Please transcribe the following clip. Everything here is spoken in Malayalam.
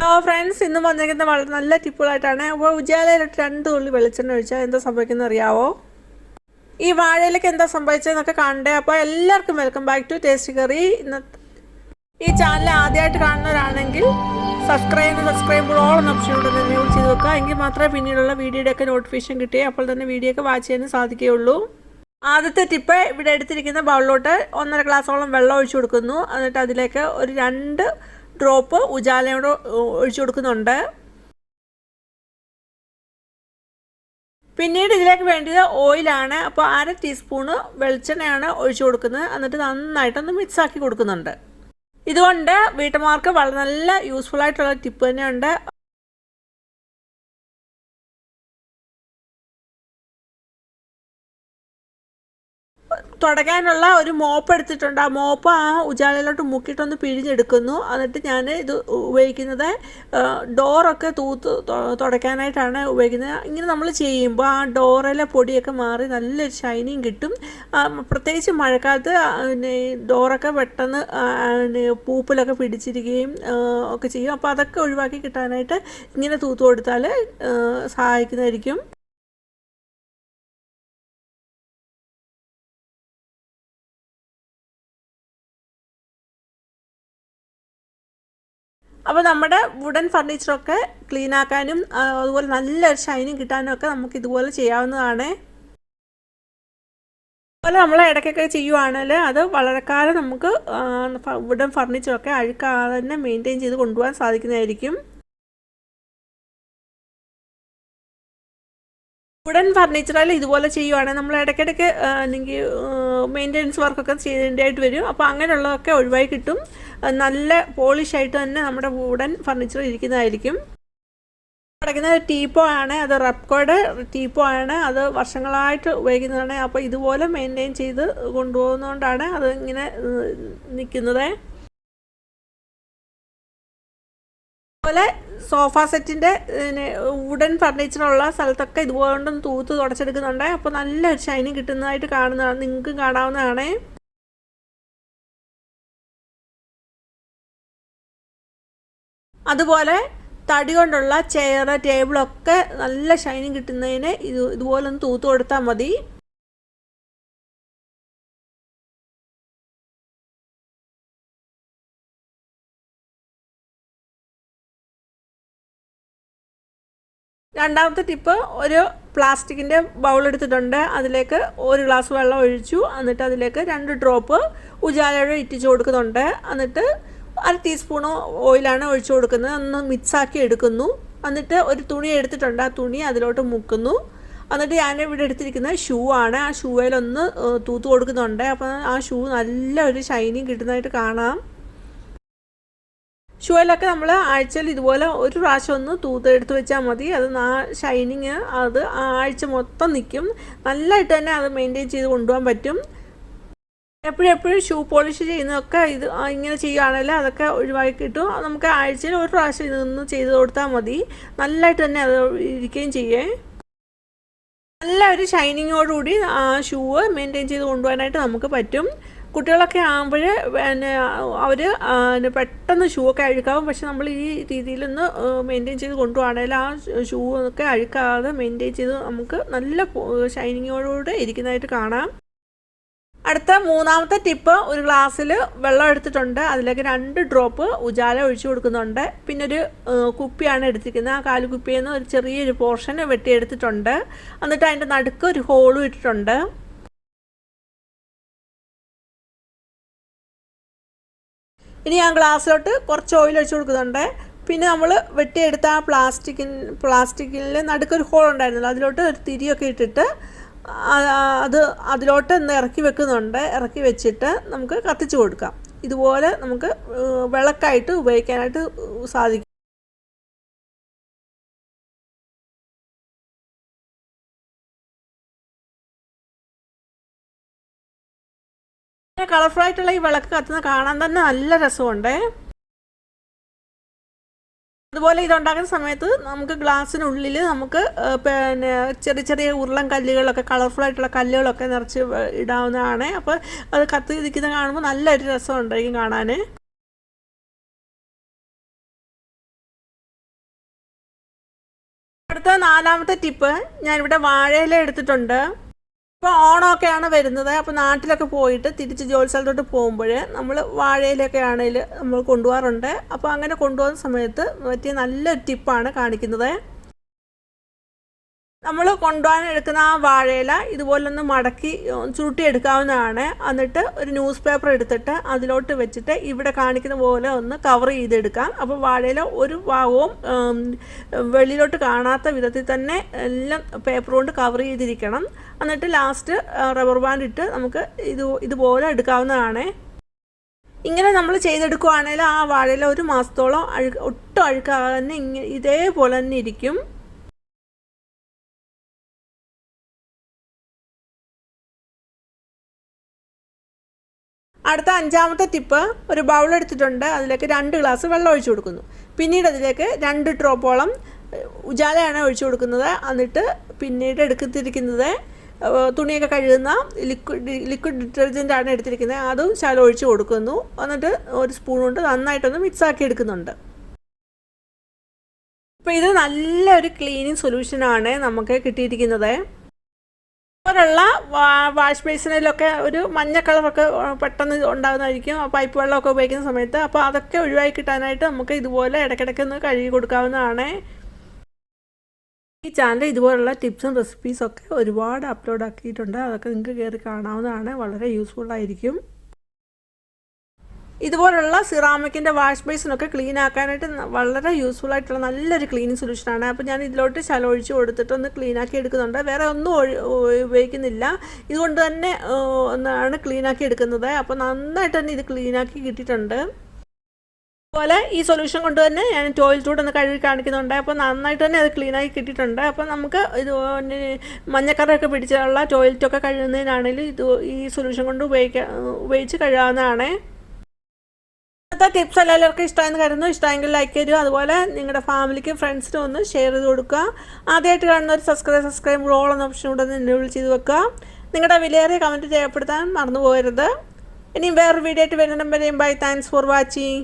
ഹലോ ഫ്രണ്ട്സ് ഇന്ന് വന്നിരിക്കുന്ന വളരെ നല്ല ടിപ്പുകളായിട്ടാണ്. അപ്പോൾ ഉജാലയിലിട്ട് രണ്ട് തുള്ളി വെളിച്ചെണ്ണ ഒഴിച്ചാൽ എന്താ സംഭവിക്കുന്നത് അറിയാവോ? ഈ വാഴയിലേക്ക് എന്താ സംഭവിച്ചതെന്നൊക്കെ കാണണ്ടേ? അപ്പോൾ എല്ലാവർക്കും welcome back to taste curry ഇന്നത്തെ ഈ ചാനൽ ആദ്യമായിട്ട് കാണുന്നവരാണെങ്കിൽ സബ്സ്ക്രൈബ് സബ്സ്ക്രൈബ് ചെയ്യുമ്പോൾ ഓപ്ഷൻ ഉണ്ട് തന്നെ യൂസ് ചെയ്ത് വെക്കുക. എങ്കിൽ മാത്രമേ പിന്നീടുള്ള വീഡിയോയുടെയൊക്കെ നോട്ടിഫിക്കേഷൻ കിട്ടിയേ അപ്പോൾ തന്നെ വീഡിയോ ഒക്കെ വാച്ച് ചെയ്യാൻ സാധിക്കുകയുള്ളൂ. ആദ്യത്തെ ടിപ്പ് ഇവിടെ എടുത്തിരിക്കുന്ന ബൗളിലോട്ട് ഒന്നര ഗ്ലാസോളം വെള്ളം ഒഴിച്ചു കൊടുക്കുന്നു. എന്നിട്ട് അതിലേക്ക് ഒരു രണ്ട് ഡ്രോപ്പ് ഉജാലയോട് ഒഴിച്ചു കൊടുക്കുന്നുണ്ട്. പിന്നീട് ഇതിലേക്ക് വേണ്ടത് ഓയിലാണ് അപ്പോൾ അര ടീസ്പൂണ് വെളിച്ചെണ്ണയാണ് ഒഴിച്ചു കൊടുക്കുന്നത്. എന്നിട്ട് നന്നായിട്ടൊന്ന് മിക്സ് ആക്കി കൊടുക്കുന്നുണ്ട്. ഇതുകൊണ്ട് വീട്ടമ്മമാർക്ക് വളരെ നല്ല യൂസ്ഫുൾ ആയിട്ടുള്ള ടിപ്പ് തന്നെയുണ്ട്. തുടയ്ക്കാനുള്ള ഒരു മോപ്പ് എടുത്തിട്ടുണ്ട്. ആ മോപ്പ് ആ ഉജാലയിലോട്ട് മുക്കിയിട്ടൊന്ന് പിഴിഞ്ഞെടുക്കുന്നു. എന്നിട്ട് ഞാൻ ഇത് ഉപയോഗിക്കുന്നത് ഡോറൊക്കെ തൂത്ത് തുടയ്ക്കാനായിട്ടാണ് ഉപയോഗിക്കുന്നത്. ഇങ്ങനെ നമ്മൾ ചെയ്യുമ്പോൾ ആ ഡോറിലെ പൊടിയൊക്കെ മാറി നല്ലൊരു ഷൈനിങ് കിട്ടും. പ്രത്യേകിച്ച് മഴക്കാലത്ത് ഡോറൊക്കെ പെട്ടെന്ന് പൂപ്പിലൊക്കെ പിടിച്ചിരിക്കുകയും ഒക്കെ ചെയ്യും. അപ്പോൾ അതൊക്കെ ഒഴിവാക്കി കിട്ടാനായിട്ട് ഇങ്ങനെ തൂത്ത് കൊടുത്താൽ സഹായിക്കുന്നതായിരിക്കും. അപ്പോൾ നമ്മുടെ വുഡൻ ഫർണിച്ചറൊക്കെ ക്ലീൻ ആക്കാനും അതുപോലെ നല്ലൊരു ഷൈനിങ് കിട്ടാനും ഒക്കെ നമുക്ക് ഇതുപോലെ ചെയ്യാവുന്നതാണ്. അതുപോലെ നമ്മൾ ഇടയ്ക്കൊക്കെ ചെയ്യുവാണെങ്കിൽ അത് വളരെക്കാലം നമുക്ക് വുഡൻ ഫർണിച്ചറൊക്കെ അഴുക്കാതെ തന്നെ മെയിന്റെയിൻ ചെയ്ത് കൊണ്ടുപോകാൻ സാധിക്കുന്നതായിരിക്കും. വുഡൻ ഫർണിച്ചറിൽ ഇതുപോലെ ചെയ്യുവാണെങ്കിൽ നമ്മൾ ഇടയ്ക്കിടയ്ക്ക് അല്ലെങ്കിൽ മെയിന്റെനൻസ് വർക്കൊക്കെ ചെയ്യേണ്ടതായിട്ട് വരും. അപ്പോൾ അങ്ങനെയുള്ളതൊക്കെ ഒഴിവായി കിട്ടും. നല്ല പോളിഷായിട്ട് തന്നെ നമ്മുടെ വുഡൻ ഫർണിച്ചർ ഇരിക്കുന്നതായിരിക്കും. കിടക്കുന്നത് ടീപ്പോ ആണ് അത് റെപ്കോയുടെ ടീപ്പോ ആണ് അത് വർഷങ്ങളായിട്ട് ഉപയോഗിക്കുന്നതാണ്. അപ്പോൾ ഇതുപോലെ മെയിന്റെയിൻ ചെയ്ത് കൊണ്ടുപോകുന്നതുകൊണ്ടാണ് അത് ഇങ്ങനെ നിൽക്കുന്നത്. അതുപോലെ സോഫ സെറ്റിന്റെ വുഡൻ ഫർണിച്ചറുള്ള സ്ഥലത്തൊക്കെ ഇതുപോലെ തൂത്ത് തുടച്ചെടുക്കുന്നുണ്ട്. അപ്പോൾ നല്ലൊരു ഷൈനിങ് കിട്ടുന്നതായിട്ട് കാണുന്നതാണ്. നിങ്ങൾക്ക് കാണാവുന്നതാണ്. അതുപോലെ തടി കൊണ്ടുള്ള ചെയർ ടേബിളൊക്കെ നല്ല ഷൈനിങ് കിട്ടുന്നതിന് ഇത് ഇതുപോലെ ഒന്ന് തൂത്ത് കൊടുത്താൽ മതി. രണ്ടാമത്തെ ടിപ്പ് ഒരു പ്ലാസ്റ്റിക്കിന്റെ ബൗൾ എടുത്തിട്ടുണ്ട്. അതിലേക്ക് ഒരു ഗ്ലാസ് വെള്ളം ഒഴിച്ചു. എന്നിട്ട് അതിലേക്ക് രണ്ട് ഡ്രോപ്പ് ഉജാലയുടെ ഇറ്റിച്ച് കൊടുക്കുന്നുണ്ട്. എന്നിട്ട് അര ടീസ്പൂണ് ഓയിലാണ് ഒഴിച്ചു കൊടുക്കുന്നത്. ഒന്ന് മിക്സാക്കി എടുക്കുന്നു. എന്നിട്ട് ഒരു തുണി എടുത്തിട്ടുണ്ട്. ആ തുണി അതിലോട്ട് മുക്കുന്നു. എന്നിട്ട് ഞാൻ ഇവിടെ എടുത്തിരിക്കുന്നത് ഷൂ ആണ്. ആ ഷൂവിലൊന്ന് തൂത്ത് കൊടുക്കുന്നുണ്ട്. അപ്പോൾ ആ ഷൂ നല്ല ഒരു ഷൈനിങ് കിട്ടുന്നതായിട്ട് കാണാം. ഷൂവിലൊക്കെ നമ്മൾ ആഴ്ചയിൽ ഇതുപോലെ ഒരു പ്രാവശ്യം ഒന്ന് തൂത്ത് എടുത്ത് വെച്ചാൽ മതി. അത് ആ ഷൈനിങ് അത് ആഴ്ച മൊത്തം നിൽക്കും നല്ലതായിട്ട് തന്നെ അത് മെയിന്റെയിൻ ചെയ്ത് കൊണ്ടുപോകാൻ പറ്റും. എപ്പോഴും എപ്പോഴും ഷൂ പോളിഷ് ചെയ്യുന്നതൊക്കെ ഇത് ഇങ്ങനെ ചെയ്യുകയാണെങ്കിൽ അതൊക്കെ ഒഴിവാക്കി കിട്ടും. നമുക്ക് ആഴ്ചയിൽ ഒരു പ്രാവശ്യം ഇതൊന്ന് ചെയ്ത് കൊടുത്താൽ മതി. നല്ലതായിട്ട് തന്നെ അത് ഇരിക്കുകയും ചെയ്യേ. നല്ല ഒരു ഷൈനിങ്ങോടുകൂടി ആ ഷൂ മെയിന്റെയിൻ ചെയ്ത് കൊണ്ടുപോകാനായിട്ട് നമുക്ക് പറ്റും. കുട്ടികളൊക്കെ ആകുമ്പോൾ പിന്നെ അവർ പെട്ടെന്ന് ഷൂ ഒക്കെ അഴുക്കാവും. പക്ഷെ നമ്മൾ ഈ രീതിയിലൊന്ന് മെയിന്റെയിൻ ചെയ്ത് കൊണ്ടുപോകണമെങ്കിൽ ആ ഷൂ ഒക്കെ അഴുക്കാതെ മെയിന്റെയിൻ ചെയ്ത് നമുക്ക് നല്ല ഷൈനിങ്ങോടുകൂടെ ഇരിക്കുന്നതായിട്ട് കാണാം. അടുത്ത മൂന്നാമത്തെ ടിപ്പ് ഒരു ഗ്ലാസ്സിൽ വെള്ളം എടുത്തിട്ടുണ്ട്. അതിലേക്ക് രണ്ട് ഡ്രോപ്പ് ഉജാല ഒഴിച്ചു കൊടുക്കുന്നുണ്ട്. പിന്നെ ഒരു കുപ്പിയാണ് എടുത്തിരിക്കുന്നത്. ആ കാൽ കുപ്പിയിൽ നിന്ന് ഒരു ചെറിയൊരു പോർഷൻ വെട്ടിയെടുത്തിട്ടുണ്ട്. എന്നിട്ട് അതിന്റെ നടുക്ക് ഒരു ഹോളും ഇട്ടിട്ടുണ്ട്. ഇനി ഞാൻ ഗ്ലാസ്സിലോട്ട് കുറച്ച് ഓയിൽ ഒഴിച്ചു കൊടുക്കുന്നുണ്ട്. പിന്നെ നമ്മൾ വെട്ടിയെടുത്ത ആ പ്ലാസ്റ്റിക്കിൻ പ്ലാസ്റ്റിക്കിൽ നടുക്കൊരു ഹോൾ ഉണ്ടായിരുന്നല്ലോ അതിലോട്ട് ഒരു തിരിയൊക്കെ ഇട്ടിട്ട് അത് അതിലോട്ട് ഒന്ന് ഇറക്കി വെക്കുന്നുണ്ട്. ഇറക്കി വെച്ചിട്ട് നമുക്ക് കത്തിച്ച് കൊടുക്കാം. ഇതുപോലെ നമുക്ക് വിളക്കായിട്ട് ഉപയോഗിക്കാനായിട്ട് സാധിക്കും. കളർഫുള്ളായിട്ടുള്ള ഈ വിളക്ക് കത്തുന്ന കാണാൻ തന്നെ നല്ല രസമുണ്ട്. അതുപോലെ ഇതുണ്ടാക്കുന്ന സമയത്ത് നമുക്ക് ഗ്ലാസ്സിനുള്ളിൽ നമുക്ക് പിന്നെ ചെറിയ ചെറിയ ഉരുളൻ കല്ലുകളൊക്കെ കളർഫുൾ ആയിട്ടുള്ള കല്ലുകളൊക്കെ നിറച്ച് ഇടാവുന്നതാണ്. അപ്പോൾ അത് കത്തി ഇരിക്കുന്നത് കാണുമ്പോൾ നല്ലൊരു രസം ഉണ്ടായിരിക്കും കാണാൻ അടുത്ത നാലാമത്തെ ടിപ്പ് ഞാനിവിടെ വാഴയില എടുത്തിട്ടുണ്ട്. ഇപ്പോൾ ഓണമൊക്കെയാണ് വരുന്നത്. അപ്പോൾ നാട്ടിലൊക്കെ പോയിട്ട് തിരിച്ച് ജോലി സ്ഥലത്തോട്ട് പോകുമ്പോൾ നമ്മൾ വാഴയിലൊക്കെ ആണെങ്കിൽ നമ്മൾ കൊണ്ടുപോകാറുണ്ട്. അപ്പോൾ അങ്ങനെ കൊണ്ടുപോകുന്ന സമയത്ത് പറ്റിയ നല്ലൊരു ടിപ്പാണ് കാണിക്കുന്നത്. നമ്മൾ കൊണ്ടുപോകാൻ എടുക്കുന്ന ആ വാഴയില ഇതുപോലൊന്ന് മടക്കി ചുരുട്ടി എടുക്കാവുന്നതാണ് എന്നിട്ട് ഒരു ന്യൂസ് പേപ്പർ എടുത്തിട്ട് അതിലോട്ട് വെച്ചിട്ട് ഇവിടെ കാണിക്കുന്ന പോലെ ഒന്ന് കവർ ചെയ്തെടുക്കാം. അപ്പോൾ വാഴയില ഒരു ഭാഗവും വെളിയിലോട്ട് കാണാത്ത വിധത്തിൽ തന്നെ എല്ലാം പേപ്പർ കൊണ്ട് കവർ ചെയ്തിരിക്കണം. എന്നിട്ട് ലാസ്റ്റ് റബ്ബർ ബാൻഡ് ഇട്ട് നമുക്ക് ഇത് ഇതുപോലെ എടുക്കാവുന്നതാണ്. ഇങ്ങനെ നമ്മൾ ചെയ്തെടുക്കുകയാണെങ്കിൽ ആ വാഴയില ഒരു മാസത്തോളം അഴു ഒട്ടും അഴുക്കാതെ തന്നെ ഇങ്ങനെ ഇതേപോലെ തന്നെ ഇരിക്കും. അടുത്ത അഞ്ചാമത്തെ ടിപ്പ് ഒരു ബൗൾ എടുത്തിട്ടുണ്ട്. അതിലേക്ക് രണ്ട് ഗ്ലാസ് വെള്ളം ഒഴിച്ചു കൊടുക്കുന്നു. പിന്നീട് അതിലേക്ക് രണ്ട് ഡ്രോപ്പോളം ഉജാലയാണ് ഒഴിച്ചു കൊടുക്കുന്നത്. എന്നിട്ട് പിന്നീട് എടുത്തിരിക്കുന്നത് തുണിയൊക്കെ കഴുകുന്ന ലിക്വിഡ് ലിക്വിഡ് ഡിറ്റർജന്റ് ആണ് എടുത്തിരിക്കുന്നത്. അതും ശാലം ഒഴിച്ചു കൊടുക്കുന്നു. എന്നിട്ട് ഒരു സ്പൂൺ കൊണ്ട് നന്നായിട്ടൊന്ന് മിക്സ് ആക്കി എടുക്കുന്നുണ്ട്. അപ്പോൾ ഇത് നല്ലൊരു ക്ലീനിങ് സൊല്യൂഷനാണ് നമുക്ക് കിട്ടിയിരിക്കുന്നത്. പോലുള്ള വാഷ് ബേസിനിലൊക്കെ ഒരു മഞ്ഞ കളറൊക്കെ പെട്ടെന്ന് ഉണ്ടാകുന്നതായിരിക്കും. പൈപ്പ് വെള്ളമൊക്കെ ഉപയോഗിക്കുന്ന സമയത്ത്. അപ്പോൾ അതൊക്കെ ഒഴിവാക്കി കിട്ടാനായിട്ട് നമുക്ക് ഇതുപോലെ ഇടയ്ക്കിടയ്ക്ക് ഒന്ന് കഴുകി കൊടുക്കാവുന്നതാണ്. ഈ ചാനൽ ഇതുപോലുള്ള ടിപ്സും റെസിപ്പീസൊക്കെ ഒരുപാട് അപ്ലോഡ് ആക്കിയിട്ടുണ്ട്. അതൊക്കെ നിങ്ങൾക്ക് കയറി കാണാവുന്നതാണ്. വളരെ യൂസ്ഫുൾ ആയിരിക്കും. ഇതുപോലുള്ള സിറാമിക്കിന്റെ വാഷ് ബേസിനൊക്കെ ക്ലീൻ ആക്കാനായിട്ട് വളരെ യൂസ്ഫുൾ ആയിട്ടുള്ള നല്ലൊരു ക്ലീനിങ് സൊല്യൂഷനാണ് അപ്പോൾ ഞാൻ ഇതിലോട്ട് ശലൊഴിച്ച് കൊടുത്തിട്ട് ഒന്ന് ക്ലീൻ ആക്കി എടുക്കുന്നുണ്ട്. വേറെ ഒന്നും ഉപയോഗിക്കുന്നില്ല. ഇതുകൊണ്ട് തന്നെ ഒന്നാണ് ക്ലീൻ ആക്കി എടുക്കുന്നത്. അപ്പോൾ നന്നായിട്ട് തന്നെ ഇത് ക്ലീൻ ആക്കി കിട്ടിയിട്ടുണ്ട്. അതുപോലെ ഈ സൊല്യൂഷൻ കൊണ്ട് തന്നെ ഞാൻ ടോയ്ലറ്റൂടെ ഒന്ന് കഴുകി കാണിക്കുന്നുണ്ട്. അപ്പോൾ നന്നായിട്ട് തന്നെ അത് ക്ലീനാക്കി കിട്ടിയിട്ടുണ്ട്. അപ്പോൾ നമുക്ക് ഇത് മഞ്ഞക്കറയൊക്കെ പിടിച്ചുള്ള ടോയ്ലറ്റൊക്കെ കഴുകുന്നതിനാണെങ്കിലും ഇത് ഈ സൊല്യൂഷൻ കൊണ്ട് ഉപയോഗിക്കാൻ ഉപയോഗിച്ച് കഴുകാവുന്നതാണ്. ഇന്നത്തെ ടിപ്സ് എല്ലാവർക്കും ഇഷ്ടമായെന്ന് കരുതുന്നു. ഇഷ്ടമെങ്കിൽ ലൈക്ക് ചെയ്തു അതുപോലെ നിങ്ങളുടെ ഫാമിലിക്കും ഫ്രണ്ട്സിനും ഒന്ന് ഷെയർ ചെയ്ത് കൊടുക്കുക. ആദ്യമായിട്ട് കാണുന്ന ഒരു സബ്സ്ക്രൈബ് സബ്സ്ക്രൈബ് റോൾ എന്ന ഓപ്ഷൻ കൂടെ ഒന്ന് ചെയ്ത് വെക്കുക. നിങ്ങളുടെ വിലയേറിയ കമന്റ് രേഖപ്പെടുത്താൻ മറന്നു പോകരുത് ഇനി വേറൊരു വീഡിയോ ആയിട്ട് വരുന്നിടം വരെയും ബൈ താങ്ക്സ് ഫോർ വാച്ചിങ്